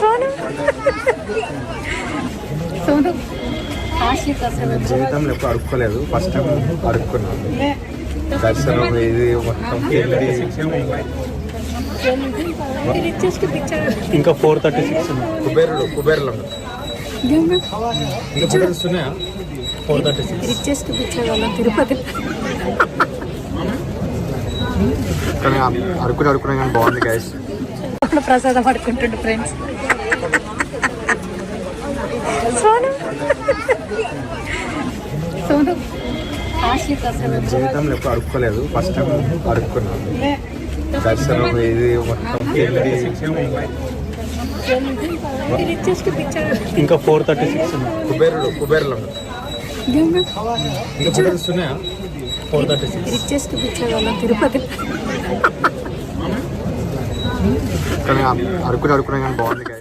సోను. సోను. జీవితంలో ఎప్పుడు అడుక్కోలేదు. First time అడుక్కున్నాను. దర్శనం ఇది మొత్తం ఇంకా ఫోర్ థర్టీ సిక్స్ కుబేరుడు కుబేరులు four thirty six richest picture Tirupati. కానీ అడుక్కుని అడుక్కున్నా కానీ బాగుంది గైస్ అప్పుడు ప్రసాదం పడుకుంటుండు ఫ్రెండ్స్ సోను. సోను. జీవితంలో ఎప్పుడు అడుక్కోలేదు. First time అడుక్కున్నాను. దర్శనం ఇది మొత్తం ఇంకా ఫోర్ థర్టీ సిక్స్ కుబేరుడు కుబేరులు ఇంకా ఫోర్ థర్టీ సిక్స్ తిరుపతి. కానీ అడుక్కుని అడుక్కున్నా కానీ బాగుంది